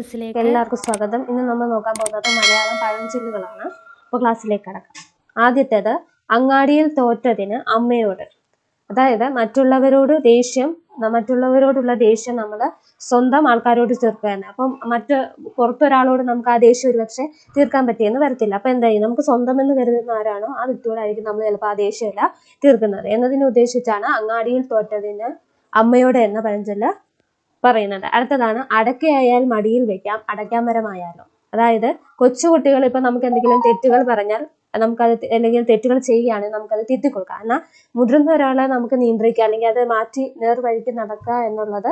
വോയിസിലേക്ക് എല്ലാവർക്കും സ്വാഗതം. ഇന്ന് നമ്മൾ നോക്കാൻ പോകുന്നത് മലയാളം പഴഞ്ചൊല്ലുകളാണ്. അപ്പോൾ ക്ലാസ്സിലേക്ക് കടക്കാം. ആദ്യത്തേത് അങ്ങാടിയിൽ തോറ്റതിന് അമ്മയോട്. അതായത് മറ്റുള്ളവരോട് ദേഷ്യം മറ്റുള്ളവരോടുള്ള ദേഷ്യം നമ്മൾ സ്വന്തം ആൾക്കാരോട് തീർക്കുക തന്നെ. അപ്പം മറ്റ് പുറത്തൊരാളോട് നമുക്ക് ആ ദേഷ്യം ഒരുപക്ഷെ തീർക്കാൻ പറ്റിയെന്ന് വരത്തില്ല. അപ്പം എന്താ ചെയ്യും നമുക്ക് സ്വന്തം എന്ന് കരുതുന്ന ആരാണോ ആ വ്യക്തിയോടായിരിക്കും നമ്മൾ ചിലപ്പോൾ ആ ദേഷ്യമല്ല തീർക്കുന്നത്. എന്നതിനെ ഉദ്ദേശിച്ചാണ് അങ്ങാടിയിൽ തോറ്റതിന് അമ്മയോട് എന്ന പഴഞ്ചൊല്ല് പറയുന്നത് അടുത്തതാണ് അടക്കയായാൽ മടിയിൽ വെക്കാം അടയ്ക്കാൻ മരമായാലോ അതായത് കൊച്ചുകുട്ടികൾ ഇപ്പൊ നമുക്ക് എന്തെങ്കിലും തെറ്റുകൾ പറഞ്ഞാൽ നമുക്കത് അല്ലെങ്കിൽ തെറ്റുകൾ ചെയ്യുകയാണെങ്കിൽ നമുക്കത് തിരുത്തി കൊടുക്കാം എന്നാൽ മുതിർന്ന ഒരാളെ നമുക്ക് നിയന്ത്രിക്കുക അല്ലെങ്കിൽ അത് മാറ്റി നേർവഴിക്ക് നടക്കുക എന്നുള്ളത്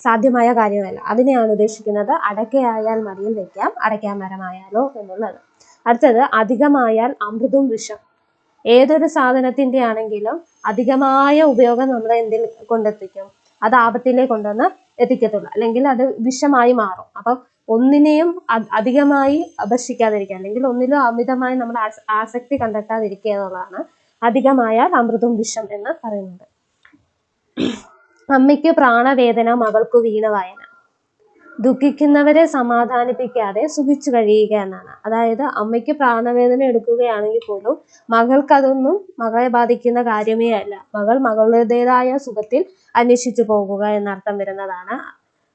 സാധ്യമായ കാര്യമല്ല. അതിനെയാണ് ഉദ്ദേശിക്കുന്നത് അടക്കയായാൽ മടിയിൽ വെക്കാം അടയ്ക്കാൻ മരമായാലോ എന്നുള്ളത്. അടുത്തത് അധികമായാൽ അമൃതും വിഷം. ഏതൊരു സാധനത്തിന്റെ ആണെങ്കിലും അധികമായ ഉപയോഗം നമ്മൾ എന്തിൽ കൊണ്ടെത്തിക്കും? അത് ആപത്തിലേക്ക് കൊണ്ടുവന്ന് എത്തിക്കത്തുള്ളൂ. അല്ലെങ്കിൽ അത് വിഷമായി മാറും. അപ്പം ഒന്നിനെയും അധികമായി അപേക്ഷിക്കാതിരിക്കുക. അല്ലെങ്കിൽ ഒന്നിലും അമിതമായി നമ്മൾ ആസക്തി കണ്ടെത്താതിരിക്കുക എന്നുള്ളതാണ് അധികമായാൽ അമൃതും വിഷം എന്ന് പറയുന്നത്. അമ്മയ്ക്ക് പ്രാണവേദന മകൾക്കു വീണവായന ദുഃഖിക്കുന്നവരെ സമാധാനിപ്പിക്കാതെ സുഖിച്ചു കഴിയുക എന്നാണ്. അതായത് അമ്മയ്ക്ക് പ്രാണവേദന എടുക്കുകയാണെങ്കിൽ പോലും മകൾക്കതൊന്നും മകളെ ബാധിക്കുന്ന കാര്യമേ അല്ല. മകൾ മകളുടേതായ സുഖത്തിൽ അന്വേഷിച്ചു പോകുക എന്നർത്ഥം വരുന്നതാണ്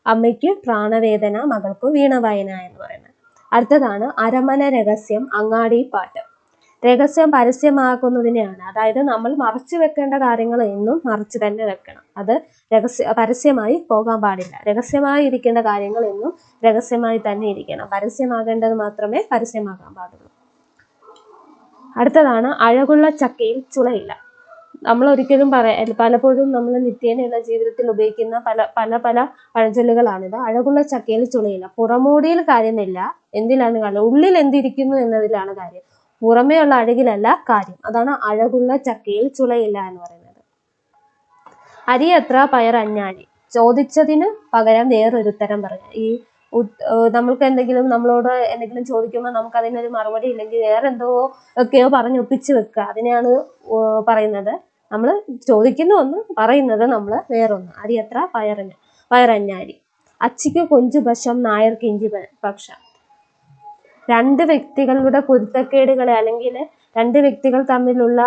അമ്മയ്ക്ക് പ്രാണവേദന മകൾക്ക് വീണവായന എന്ന് പറയുന്നത്. അടുത്തതാണ് അരമന രഹസ്യം അങ്ങാടി പാട്ട് രഹസ്യം പരസ്യമാക്കുന്നതിനെയാണ്. അതായത് നമ്മൾ മറച്ചു വെക്കേണ്ട കാര്യങ്ങൾ എന്നും മറച്ചു തന്നെ വെക്കണം. അത് രഹസ്യ പരസ്യമായി പോകാൻ പാടില്ല. രഹസ്യമായി ഇരിക്കേണ്ട കാര്യങ്ങൾ എന്നും രഹസ്യമായി തന്നെ ഇരിക്കണം. പരസ്യമാകേണ്ടത് മാത്രമേ പരസ്യമാകാൻ പാടുള്ളൂ. അടുത്തതാണ് അഴകുള്ള ചക്കയിൽ ചുളയില്ല. നമ്മൾ ഒരിക്കലും പറയാ പലപ്പോഴും നമ്മൾ നിത്യേനയുള്ള ജീവിതത്തിൽ ഉപയോഗിക്കുന്ന പല പല പല പഴഞ്ചൊല്ലുകളാണിത്. അഴകുള്ള ചക്കയിൽ ചുളയില്ല. പുറമോടിയിൽ കാര്യമില്ല. എന്തിലാണ് കാര്യം? ഉള്ളിൽ എന്തിരിക്കുന്നു എന്നതിലാണ് കാര്യം. പുറമേ ഉള്ള അഴകിലല്ല കാര്യം. അതാണ് അഴകുള്ള ചക്കയിൽ ചുളയില്ല എന്ന് പറയുന്നത്. അരി എത്ര പയർ അഞ്ഞാഴി. ചോദിച്ചതിന് പകരം വേറൊരുത്തരം പറഞ്ഞു. ഈ നമ്മൾക്ക് എന്തെങ്കിലും നമ്മളോട് എന്തെങ്കിലും ചോദിക്കുമ്പോൾ നമുക്ക് അതിനൊരു മറുപടി ഇല്ലെങ്കിൽ വേറെ എന്തോ ഒക്കെയോ പറഞ്ഞ് ഒപ്പിച്ച് വെക്കുക. അതിനെയാണ് പറയുന്നത്. നമ്മൾ ചോദിക്കുന്ന ഒന്ന് പറയുന്നത് നമ്മൾ വേറൊന്ന്. അരി എത്ര പയറിന് പയറഞ്ഞാരി അച്ചിക്ക് കൊഞ്ചു പക്ഷം നായർക്ക് ഇഞ്ചി പക്ഷം രണ്ട് വ്യക്തികളുടെ പൊരുത്തക്കേടുകളെ അല്ലെങ്കിൽ രണ്ട് വ്യക്തികൾ തമ്മിലുള്ള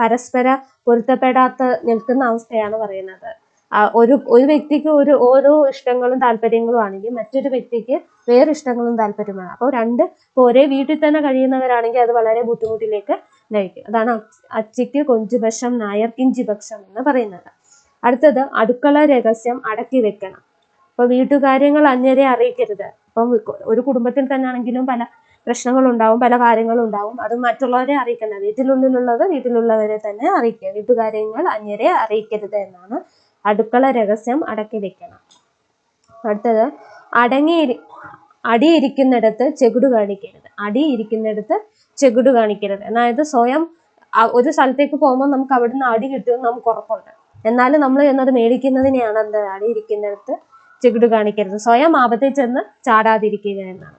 പരസ്പര പൊരുത്തപ്പെടാത്ത നിൽക്കുന്ന അവസ്ഥയാണ് പറയുന്നത്. ഒരു ഒരു വ്യക്തിക്ക് ഒരു ഓരോ ഇഷ്ടങ്ങളും താല്പര്യങ്ങളും ആണെങ്കിൽ മറ്റൊരു വ്യക്തിക്ക് വേറെ ഇഷ്ടങ്ങളും താല്പര്യമാണ് അപ്പോൾ രണ്ട് ഒരേ വീട്ടിൽ തന്നെ കഴിയുന്നവരാണെങ്കിൽ അത് വളരെ ബുദ്ധിമുട്ടിലേക്ക് നയിക്കും. അതാണ് അച്ചയ്ക്ക് കൊഞ്ചുപക്ഷം നായർ കിഞ്ചിപക്ഷം എന്ന് പറയുന്നത്. അടുത്തത് അടുക്കള രഹസ്യം അടക്കി വെക്കണം അപ്പോൾ വീട്ടുകാര്യങ്ങൾ അന്യരെ അറിയിക്കരുത്. അപ്പം ഒരു കുടുംബത്തിൽ തന്നെ ആണെങ്കിലും പല പ്രശ്നങ്ങളുണ്ടാവും പല കാര്യങ്ങളും ഉണ്ടാവും അത് മറ്റുള്ളവരെ അറിയിക്കണ്ട. വീട്ടിനുള്ളിലുള്ളത് വീട്ടിലുള്ളവരെ തന്നെ അറിയിക്കുക. വീട്ടുകാര്യങ്ങൾ അന്യരെ അറിയിക്കരുത് എന്നാണ് അടുക്കള രഹസ്യം അടക്കി വെക്കണം. അടുത്തത് അടങ്ങി അടിയിരിക്കുന്നിടത്ത് ചെകുട് കാണിക്കരുത്. അടി ഇരിക്കുന്നിടത്ത് ചെകുട് കാണിക്കരുത്. അതായത് സ്വയം ഒരു സ്ഥലത്തേക്ക് പോകുമ്പോൾ നമുക്ക് അവിടുന്ന് അടി കിട്ടുമെന്ന് നമുക്ക് ഉറപ്പുണ്ട്. എന്നാലും നമ്മൾ എന്നത് മേടിക്കുന്നതിനെയാണ് എന്ത്? അടി ഇരിക്കുന്നിടത്ത് ചെകിട് കാണിക്കരുത്. സ്വയം ആപത്തിൽ ചെന്ന് ചാടാതിരിക്കുക എന്നാണ്.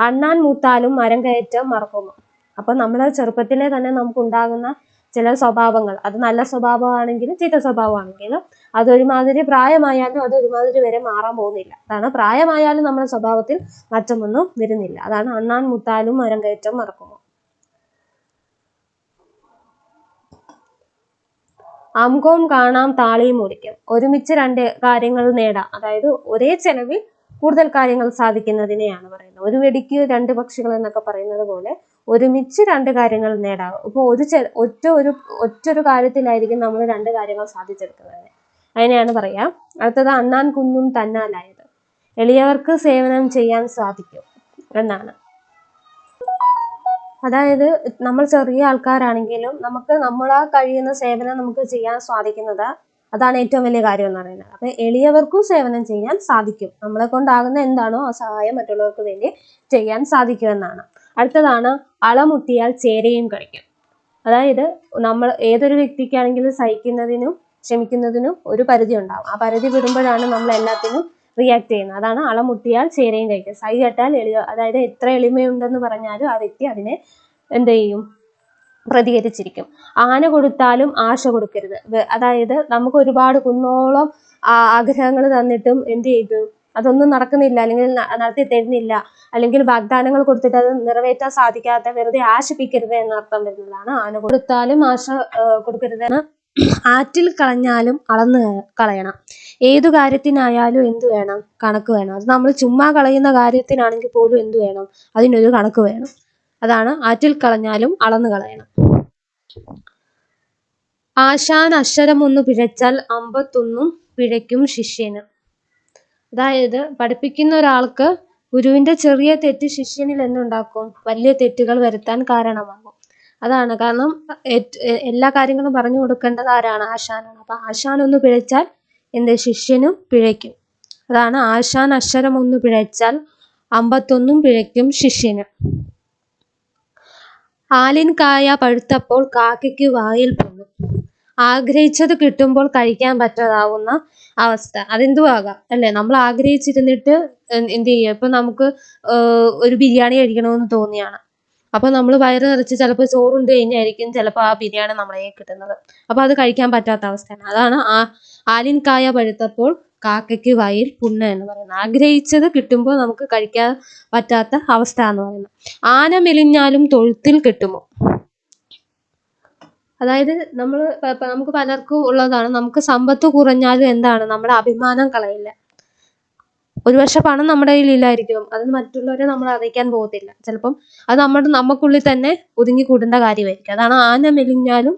അണ്ണാൻ മൂത്താലും മരം കയറ്റം മറക്കുന്നു. അപ്പൊ നമ്മുടെ ചെറുപ്പത്തിലെ തന്നെ നമുക്ക് ഉണ്ടാകുന്ന ചില സ്വഭാവങ്ങൾ. അത് നല്ല സ്വഭാവമാണെങ്കിലും ചീത്ത സ്വഭാവമാണെങ്കിലും അതൊരുമാതിരി പ്രായമായാലും അത് ഒരുമാതിരി വരെ മാറാൻ പോകുന്നില്ല. അതാണ് പ്രായമായാലും നമ്മുടെ സ്വഭാവത്തിൽ മാറ്റമൊന്നും വരുന്നില്ല. അതാണ് അണ്ണാൻ മുത്താലും മരം കയറ്റം മറക്കുന്നു. അംഗവും കാണാം താളിയും ഓടിക്കാം ഒരുമിച്ച് രണ്ട് കാര്യങ്ങൾ നേടാം. അതായത് ഒരേ ചെലവിൽ കൂടുതൽ കാര്യങ്ങൾ സാധിക്കുന്നതിനെയാണ് പറയുന്നത്. ഒരു വെടിക്ക് രണ്ട് പക്ഷികൾ എന്നൊക്കെ പറയുന്നത് പോലെ ഒരുമിച്ച് രണ്ട് കാര്യങ്ങൾ നേടാം. ഇപ്പോൾ ഒരു ചെ ഒറ്റ ഒരു ഒറ്റ ഒരു കാര്യത്തിലായിരിക്കും നമ്മൾ രണ്ട് കാര്യങ്ങൾ സാധിച്ചെടുക്കുന്നത്. അതിനെയാണ് പറയാം. അടുത്തത് അണ്ണാൻ കുഞ്ഞും തന്നാലായത്. എളിയവർക്ക് സേവനം ചെയ്യാൻ സാധിക്കും എന്നാണ്. അതായത് നമ്മൾ ചെറിയ ആൾക്കാരാണെങ്കിലും നമുക്ക് നമ്മളാ കഴിയുന്ന സേവനം നമുക്ക് ചെയ്യാൻ സാധിക്കുന്നത് അതാണ് ഏറ്റവും വലിയ കാര്യം എന്ന് പറയുന്നത്. അപ്പൊ എളിയവർക്കും സേവനം ചെയ്യാൻ സാധിക്കും. നമ്മളെ കൊണ്ടാകുന്ന എന്താണോ ആ സഹായം മറ്റുള്ളവർക്ക് വേണ്ടി ചെയ്യാൻ സാധിക്കുമെന്നാണ് അടുത്തതാണ് അളമുട്ടിയാൽ ചേരയും കഴിക്കും. അതായത് നമ്മൾ ഏതൊരു വ്യക്തിക്കാണെങ്കിലും സഹിക്കുന്നതിനും ക്ഷമിക്കുന്നതിനും ഒരു പരിധി ഉണ്ടാവും. ആ പരിധി വിടുമ്പോഴാണ് നമ്മൾ എല്ലാത്തിനും റിയാക്ട് ചെയ്യുന്നത്. അതാണ് അളമുട്ടിയാൽ ചേരയും കഴിക്കുക സൈ കേട്ടാൽ എളിയ അതായത് എത്ര എളിമയുണ്ടെന്ന് പറഞ്ഞാലും ആ വ്യക്തി അതിനെ എന്ത് ചെയ്യും? പ്രതികരിച്ചിരിക്കും. ആന കൊടുത്താലും ആശ കൊടുക്കരുത്. അതായത് നമുക്ക് ഒരുപാട് കുന്നോളം ആഗ്രഹങ്ങൾ തന്നിട്ടും എന്ത് ചെയ്തു? അതൊന്നും നടക്കുന്നില്ല. അല്ലെങ്കിൽ നടത്തി തരുന്നില്ല. അല്ലെങ്കിൽ വാഗ്ദാനങ്ങൾ കൊടുത്തിട്ട് അത് നിറവേറ്റാൻ സാധിക്കാത്ത വെറുതെ ആശിപ്പിക്കരുത് എന്നർത്ഥം വരുന്നതാണ്. ആന കൊടുത്താലും ആശ കൊടുക്കരുതെന്ന് ആറ്റിൽ കളഞ്ഞാലും അളന്ന് കളയണം. ഏതു കാര്യത്തിനായാലും എന്ത് വേണം? കണക്ക് വേണം. അത് നമ്മൾ ചുമ്മാ കളയുന്ന കാര്യത്തിനാണെങ്കിൽ പോലും എന്ത് വേണം? അതിനൊരു കണക്ക് വേണം. അതാണ് ആറ്റിൽ കളഞ്ഞാലും അളന്ന് കളയണം. ആശാൻ അക്ഷരമൊന്ന് പിഴച്ചാൽ അമ്പത്തൊന്നും പിഴയ്ക്കും ശിഷ്യന്. അതായത് പഠിപ്പിക്കുന്ന ഒരാൾക്ക് ഗുരുവിന്റെ ചെറിയ തെറ്റ് ശിഷ്യനിൽ എന്തുണ്ടാക്കും? വലിയ തെറ്റുകൾ വരുത്താൻ കാരണമാകും. അതാണ്. കാരണം എല്ലാ കാര്യങ്ങളും പറഞ്ഞു കൊടുക്കേണ്ടത് ആരാണ്? ആശാനാണ്. അപ്പൊ ആശാൻ ഒന്ന് പിഴച്ചാൽ എന്ത്? ശിഷ്യനും പിഴയ്ക്കും. അതാണ് ആശാൻ അക്ഷരം ഒന്ന് പിഴച്ചാൽ അമ്പത്തൊന്നും പിഴയ്ക്കും ശിഷ്യന്. ആലിൻ കായ പഴുത്തപ്പോൾ കാക്കയ്ക്ക് വായിൽ പോകും ആഗ്രഹിച്ചത് കിട്ടുമ്പോൾ കഴിക്കാൻ പറ്റാതാവുന്ന അവസ്ഥ. അതെന്തുവാകാം അല്ലേ? നമ്മൾ ആഗ്രഹിച്ചിരുന്നിട്ട് എന്ത് ചെയ്യുക? ഇപ്പൊ നമുക്ക് ഒരു ബിരിയാണി കഴിക്കണമെന്ന് തോന്നിയാണ്. അപ്പൊ നമ്മൾ വയറ് നിറച്ച് ചിലപ്പോൾ ചോറുണ്ട് കഴിഞ്ഞായിരിക്കും ചിലപ്പോൾ ആ ബിരിയാണി നമ്മളെ കിട്ടുന്നത്. അപ്പൊ അത് കഴിക്കാൻ പറ്റാത്ത അവസ്ഥയാണ്. അതാണ് ആ ആലിൻ കായ പഴുത്തപ്പോൾ കാക്കയ്ക്ക് വയൽ പുണ്ണ എന്ന് പറയുന്നത്. ആഗ്രഹിച്ചത് കിട്ടുമ്പോൾ നമുക്ക് കഴിക്കാൻ പറ്റാത്ത അവസ്ഥ എന്ന് പറയുന്നത്. ആന മെലിഞ്ഞാലും തൊഴുത്തിൽ കിട്ടുമോ? അതായത് നമ്മൾ നമുക്ക് പലർക്കും ഉള്ളതാണ്. നമുക്ക് സമ്പത്ത് കുറഞ്ഞാലും എന്താണ്? നമ്മുടെ അഭിമാനം കളയില്ല. ഒരുപക്ഷെ പണം നമ്മുടെ കയ്യിൽ ഇല്ലായിരിക്കും അത് മറ്റുള്ളവരെ നമ്മൾ അറിയിക്കാൻ പോകത്തില്ല. ചിലപ്പം അത് നമ്മുടെ നമുക്കുള്ളിൽ തന്നെ ഒതുങ്ങി കൂടേണ്ട കാര്യമായിരിക്കും. അതാണ് ആന മെലിഞ്ഞാലും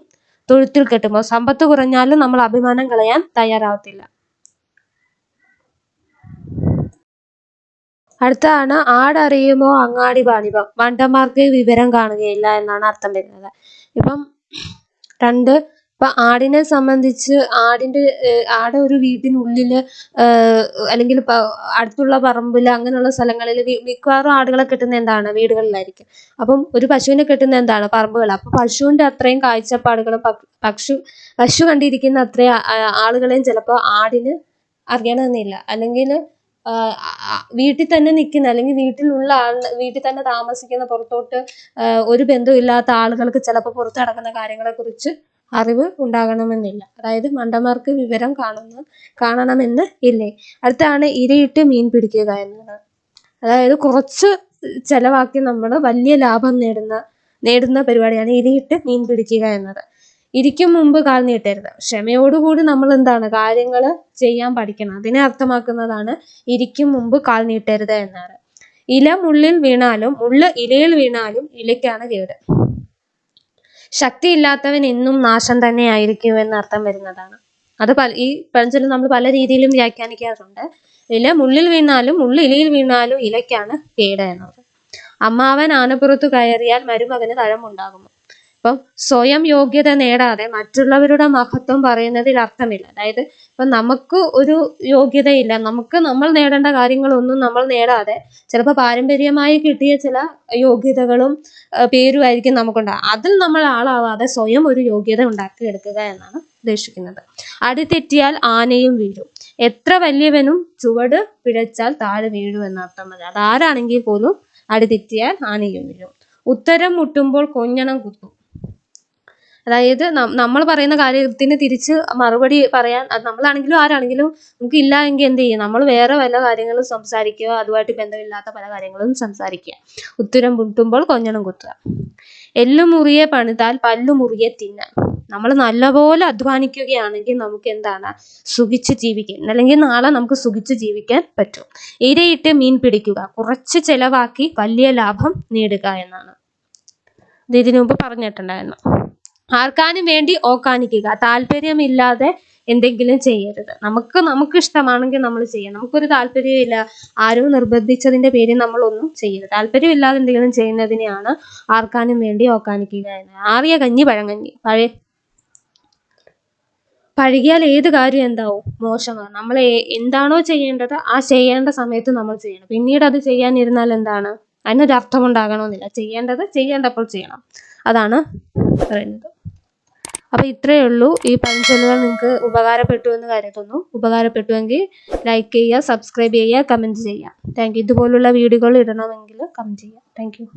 തൊഴുത്തിൽ കെട്ടുമ്പോൾ സമ്പത്ത് കുറഞ്ഞാലും നമ്മൾ അഭിമാനം കളയാൻ തയ്യാറാവത്തില്ല. അടുത്താണ് ആടറിയുമോ അങ്ങാടി വാണിഭം മണ്ടന്മാർക്ക് വിവരം കാണുകയില്ല എന്നാണ് അർത്ഥം വരുന്നത്. ഇപ്പം രണ്ട് ഇപ്പൊ ആടിനെ സംബന്ധിച്ച് ആടിന്റെ ആടെ ഒരു വീട്ടിനുള്ളിൽ ഏർ അല്ലെങ്കിൽ അടുത്തുള്ള പറമ്പിൽ അങ്ങനെയുള്ള സ്ഥലങ്ങളിൽ മിക്കവാറും ആടുകളെ കെട്ടുന്ന എന്താണ്? വീടുകളിലായിരിക്കും. അപ്പം ഒരു പശുവിനെ കെട്ടുന്ന എന്താണ്? പറമ്പുകൾ അപ്പൊ പശുവിന്റെ അത്രയും കാഴ്ചപ്പാടുകളും പക്ഷു പശു കണ്ടിരിക്കുന്ന അത്രയും ആളുകളെയും ചിലപ്പോൾ ആടിന് അറിയണമെന്നില്ല. അല്ലെങ്കിൽ വീട്ടിൽ തന്നെ നിൽക്കുന്ന അല്ലെങ്കിൽ വീട്ടിലുള്ള ആൾ വീട്ടിൽ തന്നെ താമസിക്കുന്ന പുറത്തോട്ട് ഒരു ബന്ധമില്ലാത്ത ആളുകൾക്ക് ചിലപ്പോൾ പുറത്ത് നടക്കുന്ന കാര്യങ്ങളെ കുറിച്ച് അറിവ് ഉണ്ടാകണമെന്നില്ല. അതായത് മണ്ടന്മാർക്ക് വിവരം കാണുന്ന കാണണമെന്ന് ഇല്ലേ? അടുത്താണ് ഇരയിട്ട് മീൻ പിടിക്കുക എന്നത്. അതായത് കുറച്ച് ചെലവാക്കി നമ്മൾ വലിയ ലാഭം നേടുന്ന നേടുന്ന പരിപാടിയാണ് ഇരയിട്ട് മീൻ പിടിക്കുക എന്നത്. ഇരിക്കും മുമ്പ് കാൽ നീട്ടരുത്. ക്ഷമയോടുകൂടി നമ്മൾ എന്താണ് കാര്യങ്ങൾ ചെയ്യാൻ പഠിക്കണം. അതിനെ അർത്ഥമാക്കുന്നതാണ് ഇരിക്കും മുമ്പ് കാൽ നീട്ടരുത് എന്നാണ് ഇല മുള്ളിൽ വീണാലും മുള്ള് ഇലയിൽ വീണാലും ഇലയ്ക്കാണ് കേട്. ശക്തിയില്ലാത്തവൻ എന്നും നാശം തന്നെയായിരിക്കും എന്ന അർത്ഥം വരുന്നതാണ്. അത് പല ഈ പഴഞ്ചൊല്ല് നമ്മൾ പല രീതിയിലും വ്യാഖ്യാനിക്കാറുണ്ട്. ഇല മുള്ളിൽ വീണാലും മുള്ള് ഇലയിൽ വീണാലും ഇലയ്ക്കാണ് കേട് എന്നത്. അമ്മാവൻ ആനപ്പുറത്തു കയറിയാൽ മരുമകന് തഴമുണ്ടാകുമോ? അപ്പം സ്വയം യോഗ്യത നേടാതെ മറ്റുള്ളവരുടെ മഹത്വം പറയുന്നതിൽ അർത്ഥമില്ല. അതായത് ഇപ്പം നമുക്ക് ഒരു യോഗ്യതയില്ല. നമുക്ക് നമ്മൾ നേടേണ്ട കാര്യങ്ങളൊന്നും നമ്മൾ നേടാതെ ചിലപ്പോൾ പാരമ്പര്യമായി കിട്ടിയ ചില യോഗ്യതകളും പേരുമായിരിക്കും നമുക്കുണ്ടാകുക അതിൽ നമ്മൾ ആളാവാതെ സ്വയം ഒരു യോഗ്യത ഉണ്ടാക്കിയെടുക്കുക എന്നാണ് ഉദ്ദേശിക്കുന്നത്. അടിതെറ്റിയാൽ ആനയും വീഴും. എത്ര വലിയവനും ചുവട് പിഴച്ചാൽ താഴെ വീഴും എന്നർത്ഥം മതി അതാരാണെങ്കിൽ പോലും അടിതെറ്റിയാൽ ആനയും വീഴും. ഉത്തരം മുട്ടുമ്പോൾ കൊഞ്ഞണം കുത്തും. അതായത് നമ്മൾ പറയുന്ന കാര്യത്തിന് തിരിച്ച് മറുപടി പറയാൻ നമ്മളാണെങ്കിലും ആരാണെങ്കിലും നമുക്ക് ഇല്ല എങ്കിൽ എന്ത് ചെയ്യും? നമ്മൾ വേറെ വല്ല കാര്യങ്ങളും സംസാരിക്കുക അതുമായിട്ട് ബന്ധമില്ലാത്ത പല കാര്യങ്ങളും സംസാരിക്കുക. ഉത്തരം മുട്ടുമ്പോൾ കൊഞ്ഞണം കുത്തുക. എല്ലു മുറിയെ പണിതാൽ പല്ലു മുറിയെ തിന്നാൻ നമ്മൾ നല്ലപോലെ അധ്വാനിക്കുകയാണെങ്കിൽ നമുക്ക് എന്താണ്? സുഖിച്ച് ജീവിക്കാൻ. അല്ലെങ്കിൽ നാളെ നമുക്ക് സുഖിച്ച് ജീവിക്കാൻ പറ്റും. ഇരയിട്ട് മീൻ പിടിക്കുക. കുറച്ച് ചെലവാക്കി വലിയ ലാഭം നേടുക എന്നാണ്. ഇത് ഇതിനു മുമ്പ് പറഞ്ഞിട്ടുണ്ടായിരുന്നു. ആർക്കാനും വേണ്ടി ഓക്കാനിക്കുക. താല്പര്യമില്ലാതെ എന്തെങ്കിലും ചെയ്യരുത്. നമുക്ക് നമുക്ക് ഇഷ്ടമാണെങ്കിൽ നമ്മൾ ചെയ്യാം. നമുക്കൊരു താല്പര്യമില്ല. ആരും നിർബന്ധിച്ചതിന്റെ പേരിൽ നമ്മളൊന്നും ചെയ്യരുത്. താല്പര്യമില്ലാതെ എന്തെങ്കിലും ചെയ്യുന്നതിനെയാണ് ആർക്കാനും വേണ്ടി ഓക്കാനിക്കുക എന്ന്. ആറിയ കഞ്ഞി പഴങ്കഞ്ഞി. പഴയ പഴകിയാൽ ഏത് കാര്യം എന്താവും? മോശമാണ്. നമ്മൾ എന്താണോ ചെയ്യേണ്ടത് ആ ചെയ്യേണ്ട സമയത്ത് നമ്മൾ ചെയ്യണം. പിന്നീട് അത് ചെയ്യാനിരുന്നാൽ എന്താണ്? അതിനൊരു അർത്ഥം ഉണ്ടാകണമെന്നില്ല. ചെയ്യേണ്ടത് ചെയ്യേണ്ടപ്പോൾ ചെയ്യണം. അതാണ് പറയുന്നത്. അപ്പോൾ ഇത്രയേ ഉള്ളൂ. ഈ പഴഞ്ചൊല്ലുകൾ നിങ്ങൾക്ക് ഉപകാരപ്പെട്ടു എന്ന് കരുതുന്നു. ഉപകാരപ്പെട്ടുവെങ്കിൽ ലൈക്ക് ചെയ്യുക സബ്സ്ക്രൈബ് ചെയ്യുക കമന്റ് ചെയ്യുക. താങ്ക് യു ഇതുപോലുള്ള വീഡിയോകൾ ഇടണമെങ്കിൽ കമന്റ് ചെയ്യുക. Thank you